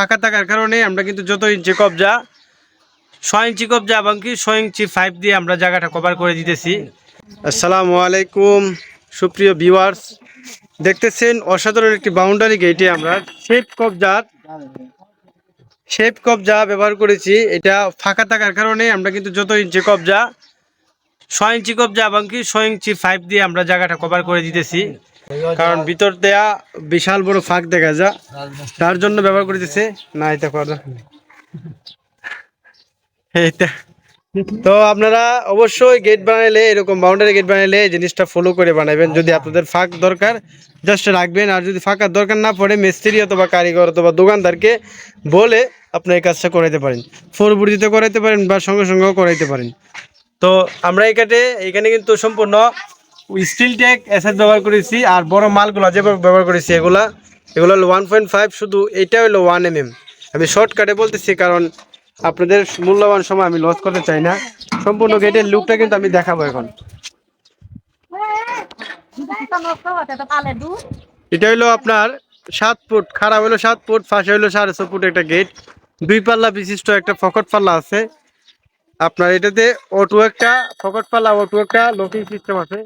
ফাঁকা থাকার কারণে আমরা কিন্তু যত ইঞ্চি কবজা, ছয় ইঞ্চি কবজা এবং কি ছয় ইঞ্চি ফাইভ দিয়ে আমরা জায়গাটা কভার করে দিতেছি। আসসালামু আলাইকুম, সুপ্রিয় ভিউয়ার্স দেখতেছেন অসাধারণ একটি বাউন্ডারি গেটে আমরা শেপ কবজার শেপ কবজা ব্যবহার করেছি। এটা ফাঁকা থাকার কারণে আমরা কিন্তু যত ইঞ্চি কবজা, ছয় ইঞ্চি কবজা এবং কি ছয় ইঞ্চি ফাইভ দিয়ে আমরা জায়গাটা কভার করে দিতেছি। কারণ ভিতর দেয়া বিশাল বড় ফাঁক দেখা যা। তার জন্য ব্যবহার করতেছে। না, এটা করা। এইটা। তো আপনারা অবশ্যই গেট বানাইলে, এরকম বাউন্ডারি গেট বানাইলে জিনিসটা ফলো করে বানাবেন যদি আপনাদের ফাঁক দরকার জাস্ট রাখবেন। আর যদি ফাঁকার দরকার না পড়ে, মিস্ত্রি অথবা কারিগর অথবা দোকানদারকে বলে আপনি এই কাজটা করাইতে পারেন। ফোরবুড়িতে করাইতে পারেন বা সঙ্গে সঙ্গেও করাইতে পারেন। তো আমরা এখানে এখানে কিন্তু সম্পূর্ণ স্টিল ট্যাগ এসএস ব্যবহার করেছি আর বড় মালগুলো যেভাবে ব্যবহার করেছি এগুলা, এগুলো হলো ওয়ান পয়েন্ট ফাইভ শুধু এটা হলো ওয়ান এম আমি শর্টকাটে বলতেছি কারণ আপনাদের মূল্যবান সময় আমি লস করতে চাই না। সম্পূর্ণ গেটের লুকটা কিন্তু আমি দেখাবো এখন। এটা হলো আপনার সাত ফুট খারাপ হলো সাত ফুট ফাঁসে হলো সাড়ে ছ ফুট একটা গেট দুই পাল্লা বিশিষ্ট একটা ফকট পাল্লা আছে। আপনার এটাতে অটো একটা ফকট পাল্লা অটো একটা লকিং সিস্টেম আছে।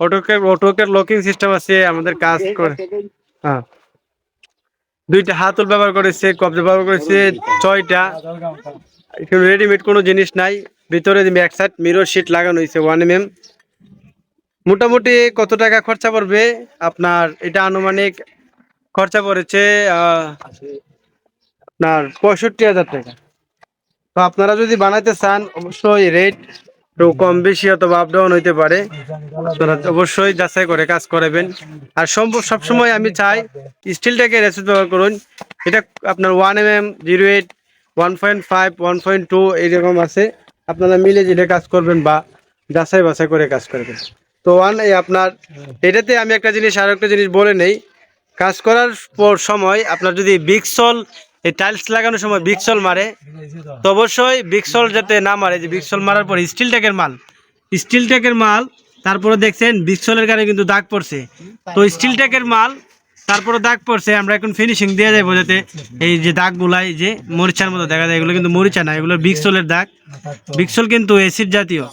অটোকে অটো একটা লকিং সিস্টেম আছে আমাদের কাজ করে। হ্যাঁ। দুইটা হাতল ব্যবহার করেছে কবজা ব্যবহার করেছে ছয়টা। এখানে রেডিমেড কোনো জিনিস নাই। ভিতরে ব্যাক সাইড মিরর শিট লাগানো হয়েছে ওয়ান এম মোটামুটি কত টাকা খরচা পড়বে? আপনার এটা আনুমানিক খরচা পড়েছে আহ, আপনার পঁয়ষট্টি হাজার টাকা। তো আপনারা যদি বানাইতে চান, অবশ্যই রেট একটু কম বেশি অথবা আপ ডাউন হইতে পারে। অবশ্যই যাচাই করে কাজ করাবেন। আর সম্ভব, সবসময় আমি চাই স্টিলটাকে রেসিড ব্যবহার করুন। এটা আপনার one M M zero eight one point five one point two এইরকম আছে। আপনারা মিলে জিলে কাজ করবেন বা যাচাই বাছাই করে কাজ করবেন। তো ওয়ান এই আপনার, এটাতে আমি একটা জিনিস আর একটা জিনিস বলে নেই। কাজ করার পর সময়, আপনার যদি বিক্সল এই টাইলস লাগানোর সময় বিক্সল মারে। তো অবশ্যই বিক্সল যাতে না মারে যে বিক্সল মারার পর স্টিল ট্যাকের মাল। স্টিল ট্যাগের মাল, তারপরে দেখছেন বিক্সলের কারণে কিন্তু দাগ পড়ছে। তো স্টিল ট্যাকের মাল, তারপরে দাগ পড়ছে। আমরা এখন ফিনিশিং দিয়ে যাব যাতে এই যে দাগগুলা, এই যে মরিচার মতো দেখা যায়, এগুলো কিন্তু মরিচা না, এগুলো বিক্সলের দাগ। বিক্সল কিন্তু এসিড জাতীয়।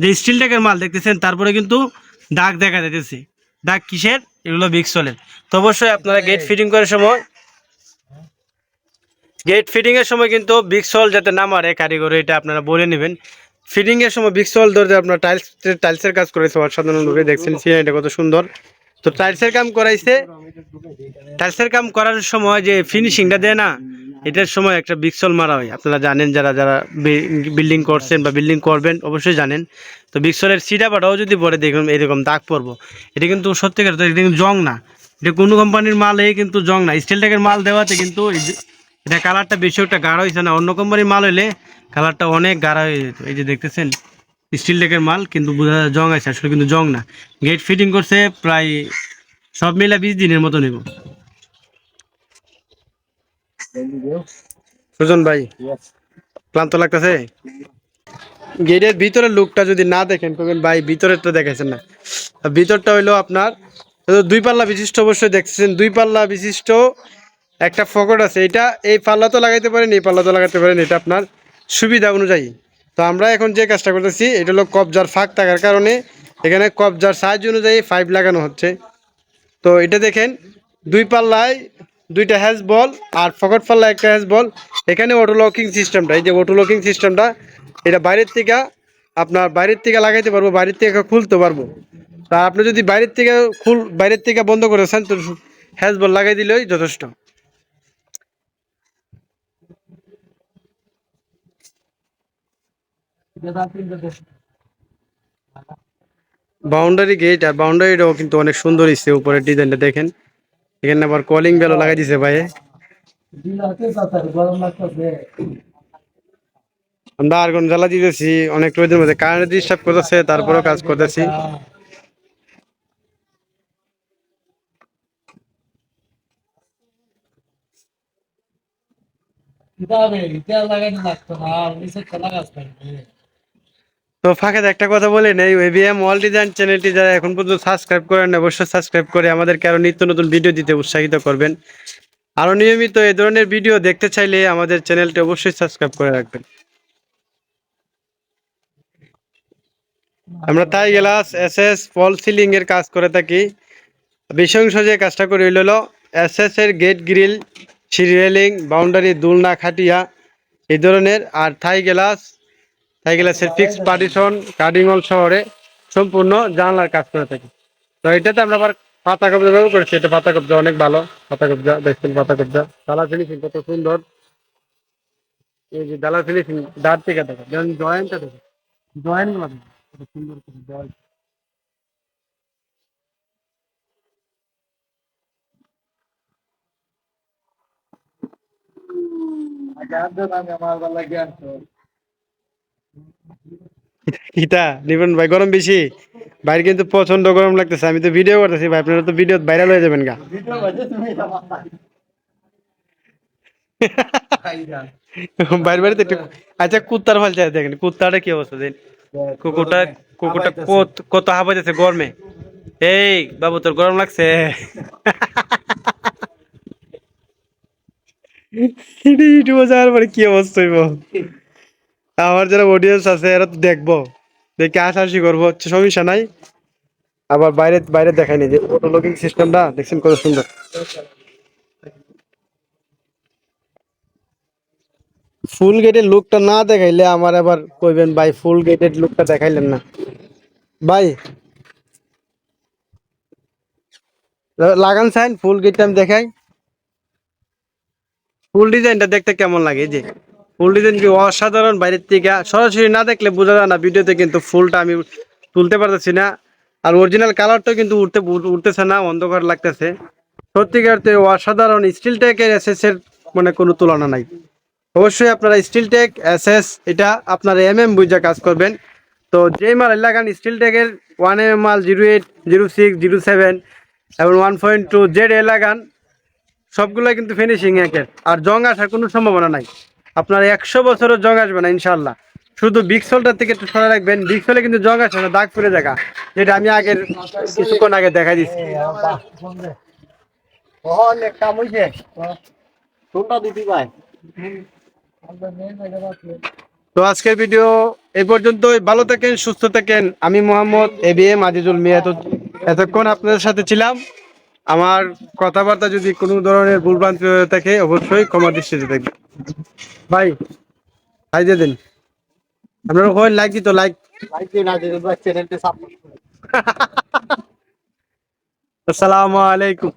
যে স্টিল ট্যাকের মাল দেখতেছেন, তারপরে কিন্তু দাগ দেখা যাইতেছে। দাগ কিসের? এগুলো বিক্সলের তো অবশ্যই আপনারা গেট ফিটিং করার সময় গেট ফিটিংয়ের সময় কিন্তু বিক্সল যাতে না মারে কারিগর এটা আপনারা বলে নেবেন। ফিটিংয়ের সময় বিক্সল ধরে আপনার টাইলস টাইলসের কাজ করেছে অসাধারণভাবে দেখছেন সিনারিটা কত সুন্দর। তো টাইলসের কাম করাইছে। টাইলসের কাম করার সময় যে ফিনিশিংটা দেয় না, এটার সময় একটা বিক্সল মারা হয়। আপনারা জানেন, যারা যারা বিল্ডিং করছেন বা বিল্ডিং করবেন, অবশ্যই জানেন। তো বিক্সলের সিটা বাটাও যদি পরে দেখুন, এরকম দাগ পড়ব। এটা কিন্তু সত্যিকার তো এটা কিন্তু জং না। এটা কোনো কোম্পানির মাল এই কিন্তু জং না। স্টিল ট্যাগের মাল দেওয়াতে কিন্তু এটা কালারটা বেশি একটা গাঢ় হয়েছে না, অন্য কোম্পানির মাল হইলে কালারটা অনেক গাঢ় হয়ে যেত। এই যে দেখতেছেন স্টিল ডেকের মাল, কিন্তু বোঝা যায় জং আছে, আসলে কিন্তু জং না। গেট ফিটিং করছে প্রায় সব মিলে বিশ দিনের মতো নেব। সুজন ভাই, ক্লান্ত লাগতেছে? গেটের ভিতরের লুকটা যদি না দেখেন কবেন ভাই, ভিতরেরটা দেখাইছেন না। ভিতরটা হইল আপনার, দুই পাল্লা বিশিষ্ট অবশ্যই দেখতেছেন, দুই পাল্লা বিশিষ্ট একটা ফকট আছে, এটা এই পাল্লা তো লাগাইতে পারেন, এই পাল্লা তো লাগাতে পারেন, এটা আপনার সুবিধা অনুযায়ী। তো আমরা এখন যে কাজটা করতেছি, এটা হলো কবজার ফাঁক থাকার কারণে এখানে কবজার সাইজ অনুযায়ী পাইপ লাগানো হচ্ছে। তো এটা দেখেন, দুই পাল্লায় দুইটা হ্যাজ বল আর ফকট পাল্লা একটা হ্যাজ বল। এখানে অটো লকিং সিস্টেমটা এই যে অটো লকিং সিস্টেমটা এটা বাইরের থেকে আপনার বাইরের থেকে লাগাইতে পারব, বাইরের থেকে খুলতে পারব। তা আপনি যদি বাইরের থেকে খুল, বাইরের থেকে বন্ধ করেছেন তো হ্যাজ বল লাগাই দিলেই যথেষ্ট। বাউন্ডারি গেট আর বাউন্ডারিটাও কিন্তু অনেক সুন্দর হয়েছে উপরের ডিজাইনটা দেখেন। এখানে আবার কলিং বেলও লাগাই দিছে ভাই আমরা আর্গন জ্বালা দিতেছি, অনেক রোদের মধ্যে কারেন্ট ডিস্টার্ব করতেছে, তারপরেও কাজ করতেছি। তো ফাঁকে একটা কথা বলে নেই এবিএম ওয়াল ডিজাইন চ্যানেলটি যারা এখন পর্যন্ত সাবস্ক্রাইব করেন অবশ্যই সাবস্ক্রাইব করে আমাদেরকে আরও নিত্য নতুন ভিডিও দিতে উৎসাহিত করবেন। আরও নিয়মিত এই ধরনের ভিডিও দেখতে চাইলে আমাদের চ্যানেলটি অবশ্যই সাবস্ক্রাইব করে রাখবেন। আমরা তাই glass S S fall ceiling এর কাজ করে থাকি। বিশেষ অংশ যে কাজটা করি হইল এস এস এর গেট গ্রিল সিরিয়েলিং বাউন্ডারি দুলনা, খাটিয়া এই ধরনের। আর থাই গ্লাস পার্টিশন শহরে সম্পূর্ণ জানলার কাজ করে থাকি। তো এটাতে আমরা আবার পাতা কবজা ব্যবহার করেছি। এটা পাতা কবজা অনেক ভালো। পাতা কবজা, দেখছেন পাতা কবজা। দালা ফিনিশিং কত সুন্দর। এই যে ফিনিশিং দাঁত থেকে দেখো। যেমন জয়েন্টটা দেখো। জয়েন্টগুলো দেখো কত সুন্দর করে জয়েন্ট কিতা নিবেন ভাই, গরম বেশি। বাইরে কিন্তু প্রচণ্ড গরম লাগতেছে, আমি তো ভিডিও করতেছি ভাই, আপনারা তো ভিডিও ভাইরাল হয়ে যাবেন গা। বাইরে বাড়িতে একটু আচ্ছা কুত্তার ফল চাই, দেখেন, কুত্তাটা কি অবস্থা দিন কুকুরটা কুকুরটা কত কত হাঁপা যাচ্ছে গরমে। এই, বাবু, তোর গরম লাগছে। ইউটিউবে যাওয়ার পরে কি অবস্থা আমার যারা অডিয়েন্স আছে, এরা তো দেখব। দেখে হাসাহাসি করব, হচ্ছে সমস্যা নাই। আবার বাইরে বাইরে দেখায়নি যে অটো লকিং সিস্টেমটা দেখছেন কত সুন্দর। ফুল গেটের লুকটা না দেখাইলে আমার আবার কইবেন, ভাই ফুল গেটের লুকটা দেখাইলেন না। ভাই, লাগান সাইন ফুল গেটটা আমি দেখাই। ফুল ডিজাইনটা দেখতে কেমন লাগে যে? ফুল কি অসাধারণ বাইরের থেকে। সরাসরি না দেখলে বোঝা যায় না ভিডিওতে কিন্তু ফুলটা আমি তুলতে পারতেছি না। আর অরিজিনাল কালারটাও কিন্তু উঠতে উঠতেছে না, অন্ধকার লাগতেছে। সত্যিকার তো অসাধারণ স্টিল টেকের এসএস এর মানে কোনো তুলনা নাই। অবশ্যই আপনারা স্টিল টেক এসএস এটা আপনারা এম এম বুঝা কাজ করবেন। তো যেই মাল লাগান স্টিল টেকের ওয়ান এম মাল zero eight zero six zero seven এবং ওয়ান পয়েন্ট টু জেড এলাকান সবগুলো কিন্তু ফিনিশিং একের। আর জং আসার কোনো সম্ভাবনা নাই। আপনার একশো বছরের জগ আসবে না ইনশাল্লাহ শুধু বিক্সলটার থেকে একটু সরে রাখবেন। বিক্সলে কিন্তু জগ আসে না দাগ পড়ে দেখা যেটা আমি আগের কিছুক্ষণ আগে দেখা দিচ্ছি তো আজকের ভিডিও এই পর্যন্তই। ভালো থাকেন সুস্থ থাকেন। আমি Mohammad A B M Azizul Mia এত- এতক্ষণ আপনাদের সাথে ছিলাম। আমার কথাবার্তা যদি কোনো ধরনের ভুলভ্রান্তি হয়ে থাকে অবশ্যই ক্ষমা দৃষ্টিতে থাকবে ভাই ভাই দিয়ে দিন। আপনার হয় লাইক দিত লাইক আসসালামু আলাইকুম।